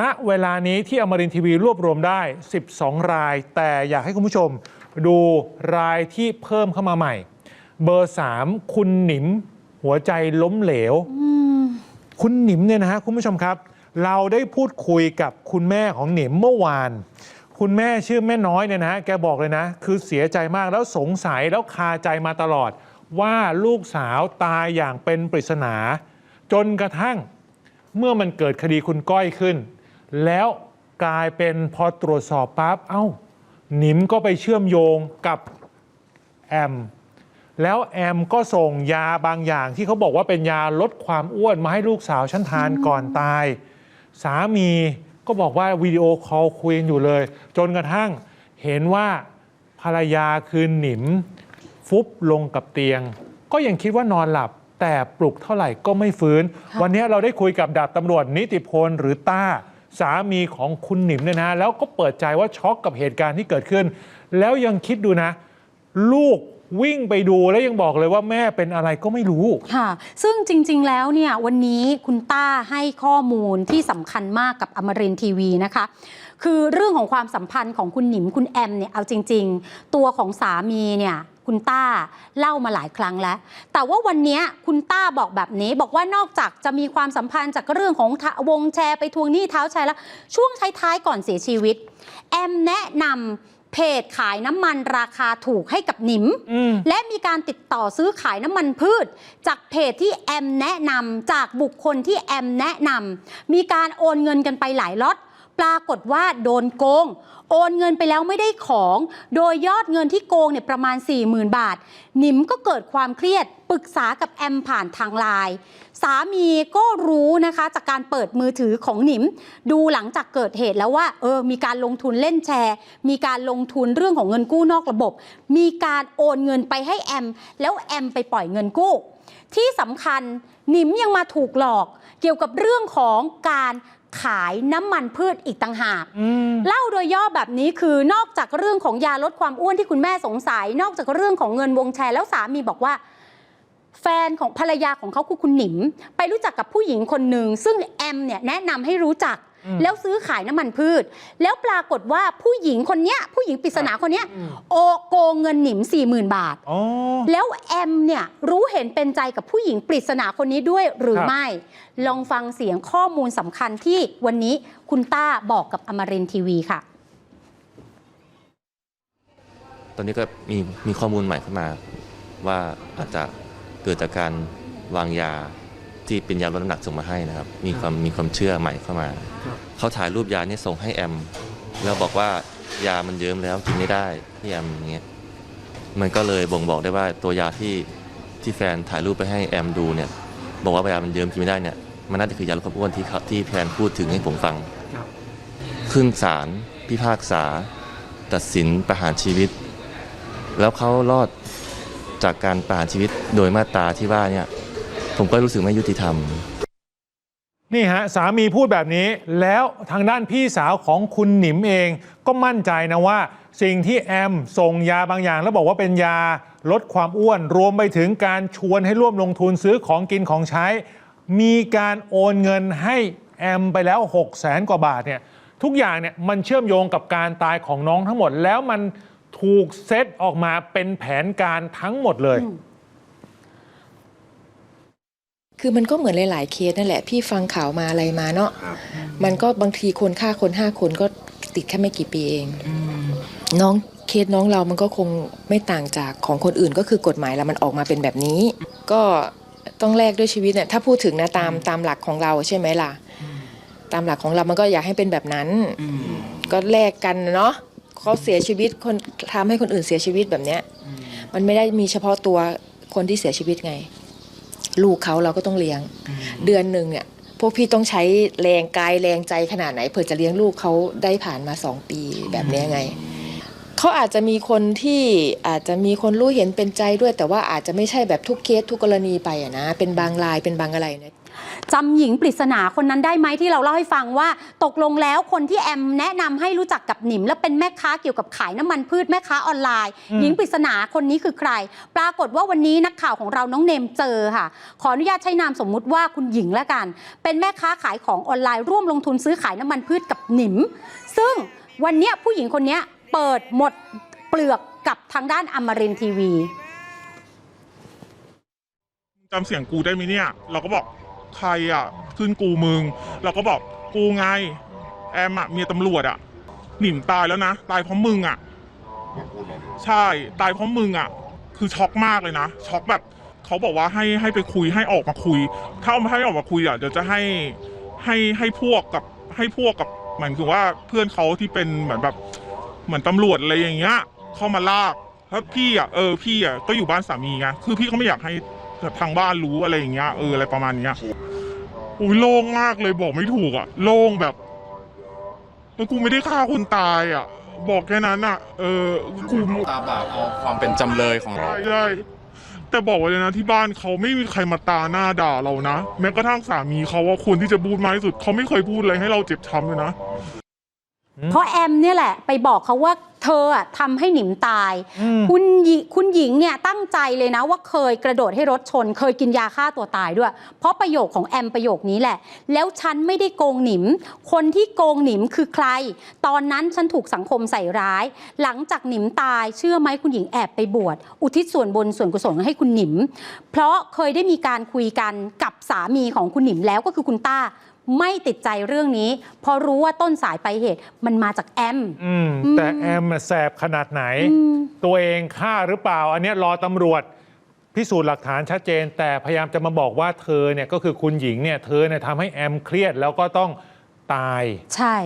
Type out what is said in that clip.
ณเวลานี้ที่อมรินทร์ทีวีรวบรวมได้ 12 ราย แต่อยากให้คุณผู้ชมดูรายที่เพิ่มเข้ามาใหม่ เบอร์ 3 คุณหนิม หัวใจล้มเหลว คุณหนิมเนี่ยนะฮะคุณผู้ชมครับ เราได้พูดคุยกับคุณแม่ของหนิมเมื่อวาน คุณแม่ชื่อแม่น้อยเนี่ยนะฮะแกบอกเลยนะ คือเสียใจมากแล้วสงสัยแล้วคาใจมาตลอด ว่าลูกสาวตายอย่างเป็นปริศนา จนกระทั่งเมื่อมันเกิดคดีคุณก้อยขึ้น แล้วกลายเป็นพอตรวจสอบปั๊บเอ้า หนิมก็ไปเชื่อมโยงกับแอมแล้วแอมก็ส่งยาบางอย่างที่เขาบอกว่าเป็นยาลดความอ้วนมาให้ลูกสาวฉันทานก่อนตาย สามีก็บอกว่าวิดีโอคอลคุยกันอยู่เลย จนกระทั่งเห็นว่าภรรยาคือหนิม ฟุบลงกับเตียง ก็ยังคิดว่านอนหลับ แต่ปลุกเท่าไหร่ก็ไม่ฟื้น วันนี้เราได้คุยกับดาบตำรวจนิติพลหรือต้า สามีของคุณหนิมเนี่ยนะแล้วก็เปิดใจว่าช็อกกับเหตุการณ์ที่เกิดขึ้น แล้วยังคิดดูนะ ลูกวิ่งไปดูแล้วยังบอกเลยว่าแม่เป็นอะไรก็ไม่รู้ ค่ะ ซึ่งจริงๆ แล้วเนี่ยวันนี้คุณต้าให้ข้อมูลที่สำคัญมากกับอมรินทีวีนะคะ คือเรื่องของความสัมพันธ์ของคุณหนิมคุณแอมเนี่ยเอาจริง ๆ ตัวของสามีเนี่ยคุณต้าเล่ามาหลายครั้งแล้ว แต่ว่าวันนี้คุณต้าบอกแบบนี้ บอกว่านอกจากจะมีความสัมพันธ์จากเรื่องของวงแชร์ไปทวงหนี้เท้าแชร์แล้ว ช่วงท้ายๆก่อนเสียชีวิต แอมแนะนำ เพจขายน้ำมันราคาถูกให้กับหนิมอืมและมีการติดต่อซื้อขายน้ำมันพืช จากเพจที่แอมแนะนำจากบุคคลที่แอมแนะนำมีการโอนเงินกันไปหลายล็อต ปรากฏว่าโดนโกง โอนเงินไปแล้วไม่ได้ของ โดยยอดเงินที่โกงเนี่ยประมาณ 40,000 บาท หนิมก็เกิดความเครียดปรึกษากับแอมผ่านทางไลน์สามีก็รู้นะคะจากการเปิดมือถือของหนิม ดูหลังจากเกิดเหตุแล้วว่าเออมีการลงทุนเล่นแชร์ มีการลงทุนเรื่องของเงินกู้นอกระบบ มีการโอนเงินไปให้แอม แล้วแอมไปปล่อยเงินกู้ ที่สำคัญ หนิมยังมาถูกหลอกเกี่ยวกับเรื่องของการขายน้ำมันพืชอีกต่างหากอืมเล่าโดยย่อแบบนี้คือนอกจากเรื่องของยาลดความอ้วนที่คุณแม่สงสัย นอกจากเรื่องของเงินวงแชร์แล้วสามีบอกว่า แฟนของภรรยาของเขาคือคุณหนิม ไปรู้จักกับผู้หญิงคนหนึ่งซึ่งแอมเนี่ยแนะนำให้รู้จักอืม แล้วซื้อขายน้ำมันพืช แล้วปรากฏว่าผู้หญิงคนเนี้ยผู้หญิงปริศนาคนเนี้ยอืมโอโกงเงินหนิม40,000บาท อ๋อ แล้วแอมเนี่ยรู้เห็นเป็นใจกับผู้หญิงปริศนาคนนี้ด้วยหรือครับ ไม่ ลองฟังเสียงข้อมูลสำคัญที่วันนี้คุณต้าบอกกับอมรินทร์ทีวีค่ะ ตอนนี้ก็มีมีข้อมูลใหม่เข้ามาว่าอาจจะเกิดจากการวางยา ที่เป็นยาลดน้ำหนักส่งมาให้นะครับ มีความมีความเชื่อใหม่เข้ามา เขาถ่ายรูปยานี่ส่งให้แอม แล้วบอกว่ายามันเยิ้มแล้วกินไม่ได้ที่แอมอย่างเงี้ยมันก็เลยบ่งบอกได้ว่าตัวยาที่ที่แฟนถ่ายรูปไปให้แอมดูเนี่ย บอกว่ายามันเยิ้มกินไม่ได้เนี่ยมันน่าจะคือยาลดความอ้วนที่เขาที่แฟนพูดถึงให้ผมฟังขึ้นศาลพิพากษา ตัดสินประหารชีวิต แล้วเขารอดจากการประหารชีวิตโดยมาตราที่ว่าเนี่ย ผมก็รู้สึกไม่ยุติธรรม นี่ฮะ สามีพูดแบบนี้แล้วทางด้านพี่สาวของคุณหนิมเองก็มั่นใจนะว่า สิ่งที่แอมส่งยาบางอย่าง แล้วบอกว่าเป็นยาลดความอ้วน รวมไปถึงการชวนให้ร่วมลงทุนซื้อของกินของใช้ มีการโอนเงินให้แอมไปแล้ว 6 0แสนกว่าบาทเนี่ยทุกอย่างเนี่ยมันเชื่อมโยงกับการตายของน้องทั้งหมด แล้วมันถูกเซตออกมาเป็นแผนการทั้งหมดเลย คือมันก็เหมือนหลาย ๆ เคสนั่นแหละพี่ฟังข่าวมาอะไรมาเนาะมันก็บางทีคนฆ่าคนห้าคนก็ติดแค่ไม่กี่ปีเองน้องเคสน้องเรามันก็คงไม่ต่างจากของคนอื่นก็คือกฎหมายแล้วมันออกมาเป็นแบบนี้ ก็ต้องแลกด้วยชีวิตเนี่ยถ้าพูดถึงนะตามตามหลักของเราใช่ไหมล่ะ ตามหลักของเรามันก็อยากให้เป็นแบบนั้น ก็แลกกันเนาะเขาเสียชีวิตคนทำให้คนอื่นเสียชีวิตแบบเนี้ยมันไม่ได้มีเฉพาะตัวคนที่เสียชีวิตไง ลูกเขาเราก็ต้องเลี้ยง เดือนหนึ่งเนี่ยพวกพี่ต้องใช้แรงกายแรงใจขนาดไหนเพื่อจะเลี้ยงลูกเขาได้ผ่านมาสองปีแบบเนี้ยไง เขาอาจจะมีคนที่อาจจะมีคนรู้เห็นเป็นใจด้วย แต่ว่าอาจจะไม่ใช่แบบทุกเคสทุกกรณีไปอะนะ เป็นบางรายเป็นบางอะไรนะจำหญิงปริศนาคนนั้นได้ไหมที่เราเล่าให้ฟังว่า ตกลงแล้วคนที่แอมแนะนำให้รู้จักกับหนิม และเป็นแม่ค้าเกี่ยวกับขายน้ำมันพืชแม่ค้าออนไลน์อืมหญิงปริศนาคนนี้คือใคร ปรากฏว่าวันนี้นักข่าวของเราน้องเนมเจอค่ะ ขออนุญาตใช้นามสมมุติว่าคุณหญิงละกัน เป็นแม่ค้าขายของออนไลน์ร่วมลงทุนซื้อขายน้ำมันพืชกับหนิม ซึ่งวันเนี้ยผู้หญิงคนเนี้ย เปิดหมดเปลือกกับทางด้านอมรินทีวีจำเสียงกูได้ไหมเนี่ย เราก็บอกใครอะ ขึ้นกูมึง เราก็บอกกูไง แอมอะเมียตำรวจอะ หนิมตายแล้วนะ ตายเพราะมึงอะ ใช่ตายเพราะมึงอะ คือช็อกมากเลยนะ ช็อกแบบเขาบอกว่าให้ให้ไปคุยให้ออกมาคุย ถ้าเอาให้ออกมาคุยอะเดี๋ยวจะให้ให้ให้พวกกับให้พวกกับเหมือนคือว่าเพื่อนเขาที่เป็นเหมือนแบบ เหมือนตำรวจอะไรอย่างเงี้ยเข้ามาลากแล้วพี่อะเออพี่อะก็อยู่บ้านสามีไงคือพี่ก็ไม่อยากให้ทางบ้านรู้อะไรอย่างเงี้ยเอออะไรประมาณเนี้ยอุ้ยโล่งมากเลยบอกไม่ถูกอะ โล่งแบบแล้วกูไม่ได้ฆ่าคนตายอะ บอกแค่นั้นอะ เออกูตาบาปเอาความเป็นจำเลยของเราใช่ใช่แต่บอกไว้เลยนะที่บ้านเขาไม่มีใครมาตาหน้าด่าเรานะ แม้กระทั่งสามีเขาว่าคนที่จะพูดมากที่สุดเขาไม่เคยพูดอะไรให้เราเจ็บช้ำเลยนะ เพราะแอมเนี่ยแหละไปบอกเขาว่า เธออะทำให้หนิมตายอืมคุณหญิคุณหญิงเนี่ยตั้งใจเลยนะว่าเคยกระโดดให้รถชน เคยกินยาฆ่าตัวตายด้วย เพราะประโยคของแอมประโยคนี้แหละ แล้วฉันไม่ได้โกงหนิม คนที่โกงหนิมคือใคร ตอนนั้นฉันถูกสังคมใส่ร้าย หลังจากหนิมตายเชื่อไหมคุณหญิงแอบไปบวชอุทิศส่วนบนส่วนกุศลให้คุณหนิม เพราะเคยได้มีการคุยกันกับสามีของคุณหนิมแล้วก็คือคุณต้าไม่ติดใจเรื่องนี้เพราะรู้ว่าต้นสายปลายเหตุมันมาจากแอม อืมอืมแต่แอมอะแสบขนาดไหน ตัวเองฆ่าหรือเปล่า อันนี้รอตำรวจพิสูจน์หลักฐานชัดเจน แต่พยายามจะมาบอกว่าเธอเนี่ยก็คือคุณหญิงเนี่ยเธอเนี่ยทำให้แอมเครียดแล้วก็ต้องตาย ใช่